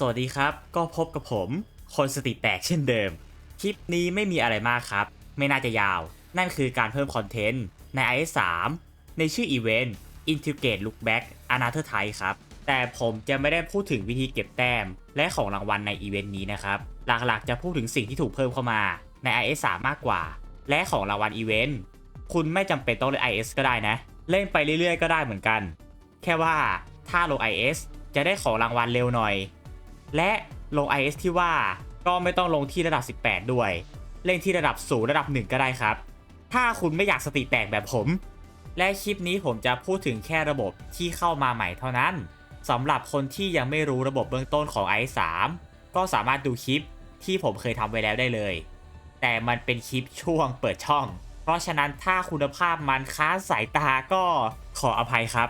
สวัสดีครับ ก็พบกับผม คนสติแตกเช่นเดิม คลิปนี้ไม่มีอะไรมากครับ ไม่น่าจะยาว นั่นคือการเพิ่มคอนเทนต์ใน IS3 ในชื่ออีเวนต์ Integrate Look Back Another Time ครับ แต่ผมจะไม่ได้พูดถึงวิธีเก็บแต้ม และของรางวัลในอีเวนต์นี้นะครับ หลักๆจะพูดถึงสิ่งที่ถูกเพิ่มเข้ามาใน IS3 มากกว่า และของรางวัลอีเวนต์คุณไม่จำเป็นต้องเล่น IS ก็ได้นะ เล่นไปเรื่อยๆ ก็ได้เหมือนกัน แค่ว่าถ้าลง IS จะได้ของรางวัลเร็วหน่อย และลง IS ที่ว่าก็ไม่ต้องลงที่ระดับ 18 ด้วย เล่นที่ระดับสูงระดับ 1 ก็ได้ครับ ถ้าคุณไม่อยากสติแตกแบบผม และคลิปนี้ผมจะพูดถึงแค่ระบบที่เข้ามาใหม่เท่านั้นสำหรับคนที่ยังไม่รู้ระบบเบื้องต้นของ IS 3ก็สามารถดูคลิปที่ผมเคยทำไว้แล้วได้เลย แต่มันเป็นคลิปช่วงเปิดช่อง เพราะฉะนั้นถ้าคุณภาพมันค้าสายตาก็ขออภัยครับ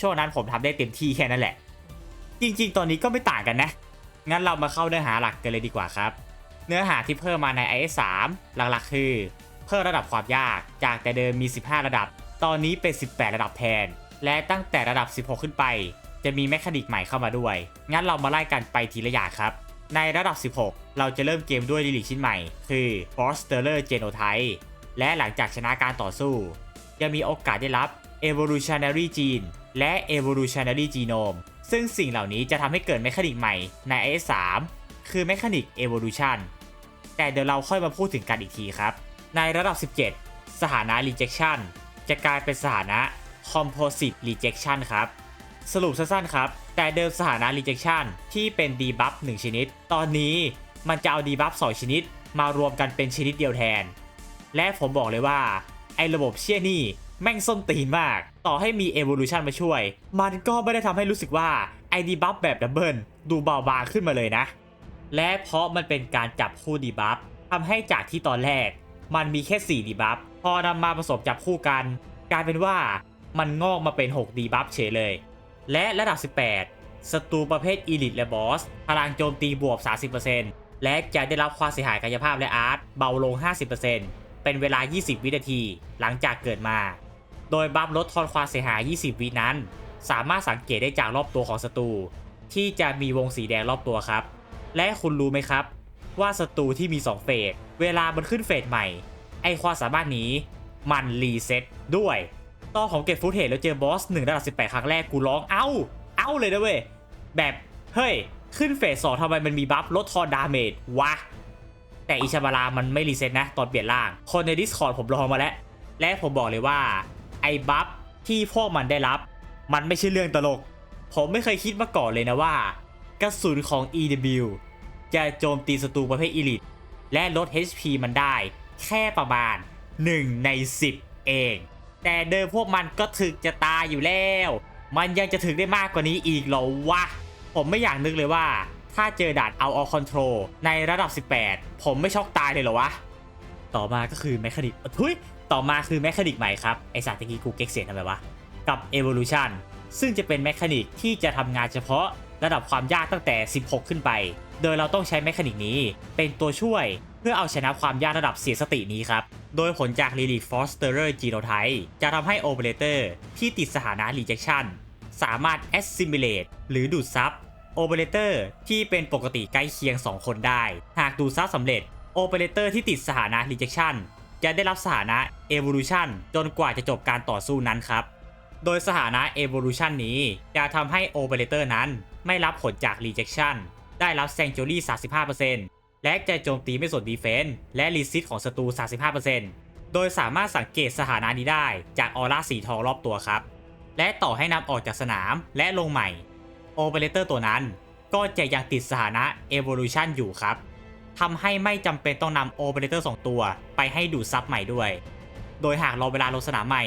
ช่วงนั้นผมทำได้เต็มที่แค่นั้นแหละ จริง ๆ ตอนนี้ก็ไม่ต่างกันนะ งั้นเรามาเข้าเนื้อหาหลักกันเลยดีกว่าครับ เนื้อหาที่เพิ่มมาใน IS 3 หลักๆ คือ เพิ่มระดับความยากจากแต่เดิมมี 15 ระดับ ตอนนี้เป็น 18 ระดับแทน และตั้งแต่ระดับ 16 ขึ้นไป จะมีแมคานิกใหม่เข้ามาด้วย งั้นเรามาไล่กันไปทีละอย่างครับ ในระดับ 16 เราจะเริ่มเกมด้วยลิลิชิ้นใหม่ คือ f o r s t e r Genotype และหลังจากชนะการต่อสู้ยังมีโอกาสได้รับ Evolutionary Gene และ Evolutionary Genome ซึ่งสิ่งเหล่านี้จะทำให้เกิดแมคานิกใหม่ใน IS3 คือแมคานิก Evolution แต่เดี๋ยวเราค่อยมาพูดถึงกันอีกทีครับ ในระดับ 17 สถานะ Rejection จะกลายเป็นสถานะ Composite Rejection ครับ สรุปสั้นๆครับ แต่เดิมสถานะ rejection ที่เป็น debuff 1 ชนิด ตอนนี้มันจะเอา debuff 2 ชนิด มารวมกันเป็นชนิดเดียวแทน และผมบอกเลยว่าไอ้ระบบเชี่ยนี่ แม่งส้นตีนมาก ต่อให้มี evolution มาช่วย มันก็ไม่ได้ทำให้รู้สึกว่าไอ้ debuff แบบดับเบิลดูเบาบางขึ้นมาเลยนะ และเพราะมันเป็นการจับคู่ debuff ทำให้จากที่ตอนแรก มันมีแค่4 debuff พอนำมาผสมจับคู่กัน กลายเป็นว่ามันงอกมาเป็น6 debuff เฉยเลย และระดับ 18ศัตรูประเภท Elite และบอสพลังโจมตีบวก 30%และจะได้รับความเสียหายกายภาพและอาร์ตเบาลง 50%เป็นเวลา 20 วินาที หลังจากเกิดมา โดยบัฟลดทอนความเสียหาย 20 วินั้น สามารถสังเกตได้จากรอบตัวของศัตรูที่จะมีวงสีแดงรอบตัวครับ และคุณรู้ไหมครับ ว่าศัตรูที่มี 2 เฟส เวลามันขึ้นเฟสใหม่ ไอความสามารถนี้มันรีเซ็ตด้วย ตอนของเก็บฟุตเทจแล้วเจอบอส1ระดับ18 ครั้งแรกกูร้องเอ้า เอ้าเลยนะเว้ย แบบเฮ้ย ขึ้นเฟสสองทำไมมันมีบัฟลดทอนดาเมจวะ แต่อิชาบารามันไม่รีเซ็ตนะ ตอนเปลี่ยนร่าง คนใน Discord ผมลองมาแล้ว และผมบอกเลยว่า ไอ้บัฟที่พวกมันได้รับ มันไม่ใช่เรื่องตลก ผมไม่เคยคิดมาก่อนเลยนะว่า กระสุนของ EW จะโจมตีศัตรูประเภท Elite และลด HP มันได้แค่ประมาณ 1 ใน 10 เอง แต่เดิมพวกมันก็ถึกจะตายอยู่แล้ว มันยังจะถึกได้มากกว่านี้อีกเหรอวะ ผมไม่อยากนึกเลยว่า ถ้าเจอด่านเอาออคอนโทรลในระดับ 18 ผมไม่ช็อกตายเลยเหรอวะ ต่อมาก็คือแมคานิกทุย ต่อมาคือแมคานิกใหม่ครับ ไอสารตะกี้กูเก๊กเสียทำไมวะ กับ Evolution ซึ่งจะเป็นแมคานิกที่จะทำงานเฉพาะระดับความยากตั้งแต่ 16 ขึ้นไป โดยเราต้องใช้แมคานิกนี้ เป็นตัวช่วยเพื่อเอาชนะความยากระดับเสียสตินี้ครับ โดยผลจาก Lilith Fosterer Genotype จะทำให้ Operator ที่ติดสถานะ Rejection สามารถ Assimilate หรือดูดซับ Operator ที่เป็นปกติใกล้เคียง 2 คนได้ หากดูดซับสำเร็จ Operator ที่ติดสถานะ Rejection จะได้รับสถานะ Evolution จนกว่าจะจบการต่อสู้นั้นครับ โดยสถานะ Evolution นี้จะทำให้ Operator นั้นไม่รับผลจาก Rejection ได้รับ Sanctuary 35%และจะโจมตีไม่สน Defense และ Resist ของศัตรู 35%โดยสามารถสังเกตสถานะนี้ได้จากออร่าสีทองรอบตัวครับ และต่อให้นำออกจากสนามและลงใหม่ Operator ตัวนั้นก็จะยังติดสถานะ Evolution อยู่ครับ ทำให้ไม่จำเป็นต้องนำ Operator 2ตัว ไปให้ดูดซับใหม่ด้วย โดยหากรอเวลาลงสนามใหม่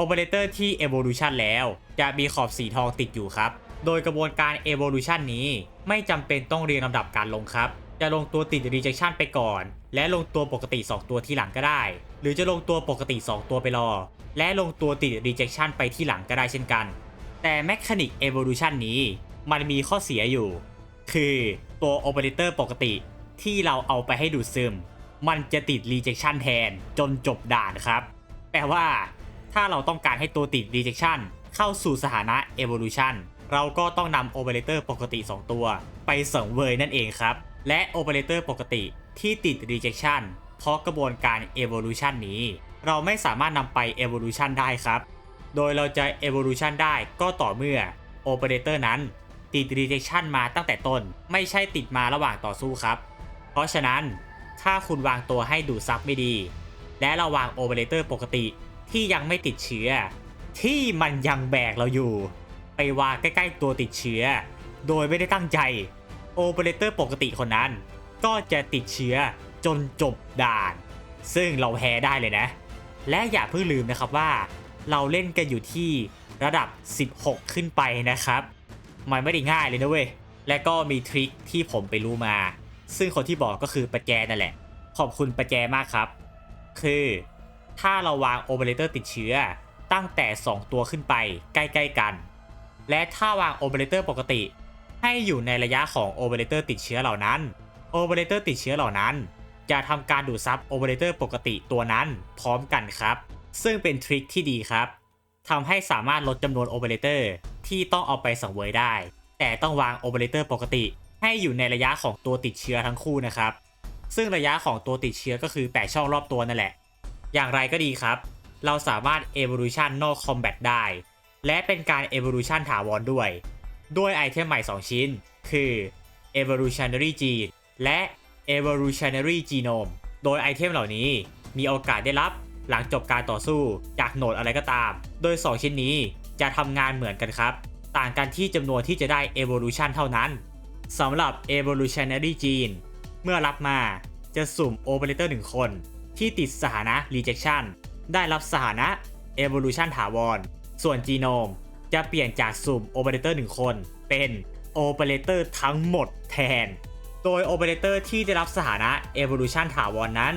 Operator ที่ Evolution แล้วจะมีขอบสีทองติดอยู่ครับ โดยกระบวนการ Evolution นี้ไม่จำเป็นต้องเรียงลำดับการลงครับ จะลงตัวติด Rejection ไปก่อน และลงตัวปกติ 2 ตัวที่หลังก็ได้ หรือจะลงตัวปกติ 2 ตัวไปรอ และลงตัวติด Rejection ไปที่หลังก็ได้เช่นกัน แต่ Mechanic Evolution นี้มันมีข้อเสียอยู่ คือตัว Operator ปกติ ที่เราเอาไปให้ดูดซึม มันจะติด Rejection แทนจนจบด่านครับ แปลว่า ถ้าเราต้องการให้ตัวติด rejection เข้าสู่สถานะ evolution เราก็ต้องนำโอเปอเรเตอร์ปกติ 2 ตัว ไปสังเวยนั่นเองครับ และโอเปอเรเตอร์ปกติที่ติด rejection เพราะกระบวนการ evolution นี้ เราไม่สามารถนำไป evolution ได้ครับ โดยเราจะ evolution ได้ก็ต่อเมื่อโอเปอเรเตอร์นั้นติด rejection มาตั้งแต่ต้น ไม่ใช่ติดมาระหว่างต่อสู้ครับ เพราะฉะนั้นถ้าคุณวางตัวให้ดูดซับไม่ดี และเราวางโอเปอเรเตอร์ปกติที่ยังไม่ติดเชื้อ ที่มันยังแบกเราอยู่ ไปวางใกล้ ๆ ตัวติดเชื้อ โดยไม่ได้ตั้งใจโอเปอเรเตอร์ปกติคนนั้น ก็จะติดเชื้อจนจบด่าน ซึ่งเราแพ้ได้เลยนะ และอย่าเพิ่งลืมนะครับว่า เราเล่นกันอยู่ที่ระดับ 16 ขึ้นไปนะครับ มันไม่ได้ง่ายเลยนะเว้ย และก็มีทริคที่ผมไปรู้มา ซึ่งคนที่บอกก็คือปะแจนั่นแหละ ขอบคุณปะแจมากครับ คือ ถ้าเราวางโอเปอเรเตอร์ติดเชื้อตั้งแต่ 2 ตัวขึ้นไปใกล้ๆกัน และถ้าวางโอเปอเรเตอร์ปกติ ให้อยู่ในระยะของโอเปอเรเตอร์ติดเชื้อเหล่านั้นโอเปอเรเตอร์ติดเชื้อเหล่านั้น จะทำการดูดซับโอเปอเรเตอร์ปกติตัวนั้นพร้อมกันครับ ซึ่งเป็นทริคที่ดีครับทำให้สามารถลดจำนวนโอเปอเรเตอร์ที่ต้องเอาไปสังเวยได้ แต่ต้องวางโอเปอเรเตอร์ปกติ ให้อยู่ในระยะของตัวติดเชื้อทั้งคู่นะครับ ซึ่งระยะของตัวติดเชื้อก็คือ 8 ช่องรอบตัวนั่นแหละ อย่างไรก็ดีครับ เราสามารถ evolution นอก combat ได้ และเป็นการ evolution ถาวรด้วย ด้วยไอเทมใหม่ 2 ชิ้น คือ evolutionary gene และ evolutionary genome โดยไอเทมเหล่านี้มีโอกาสได้รับหลังจบการต่อสู้จากโหนดอะไรก็ตาม โดย 2 ชิ้นนี้จะทำงานเหมือนกันครับ ต่างกันที่จำนวนที่จะได้ evolution เท่านั้น สำหรับ evolutionary gene เมื่อรับมาจะสุ่มโอเปอเรเตอร์1คน ที่ติดสถานะ rejection ได้รับสถานะ evolution ถาวร ส่วน genome จะเปลี่ยนจากสุ่มโอเปอเรเตอร์1คน เป็นโอเปอเรเตอร์ทั้งหมดแทน โดยโอเปอเรเตอร์ที่ได้รับสถานะ evolution ถาวรนั้น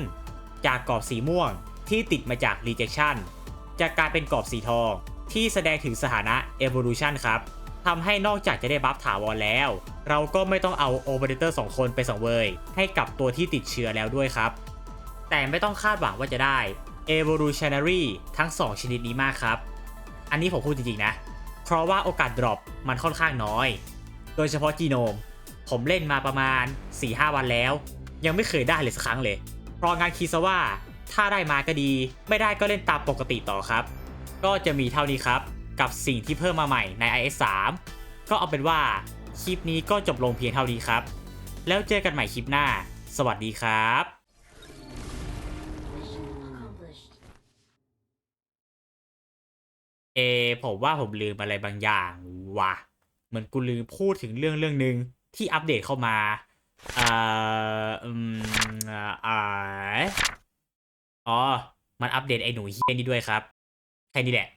จากกรอบสีม่วงที่ติดมาจาก rejection จะกลายเป็นกรอบสีทองที่แสดงถึงสถานะ evolution ครับทำให้นอกจากจะได้บัฟถาวรแล้ว เราก็ไม่ต้องเอาโอเปอเรเตอร์2คนไปสังเวยให้กับตัวที่ติดเชื้อแล้วด้วยครับ แต่ไม่ต้องคาดหวังว่าจะได้ evolutionary ทั้ง 2 ชนิดนี้มากครับ อันนี้ผมพูดจริงๆนะ เพราะว่าโอกาสดรอปมันค่อนข้างน้อย โดยเฉพาะจีโนม ผมเล่นมาประมาณ 4-5 วันแล้ว ยังไม่เคยได้เลยสักครั้งเลย เพราะงานคิดซะว่าถ้าได้มาก็ดี ไม่ได้ก็เล่นตามปกติต่อครับ ก็จะมีเท่านี้ครับ กับสิ่งที่เพิ่มมาใหม่ใน IS 3 ก็เอาเป็นว่า คลิปนี้ก็จบลงเพียงเท่านี้ครับ แล้วเจอกันใหม่คลิปหน้า สวัสดีครับเอผมว่าผมลืมอะไรบางอย่างว่ะ เหมือนกูลืมพูดถึงเรื่องเรื่องหนึ่งที่อัปเดตเข้ามาเอ่ออืมอ่าอ๋อ มันอัปเดตไอ้หนูเฮียนี่ด้วยครับ แค่นี้แหละ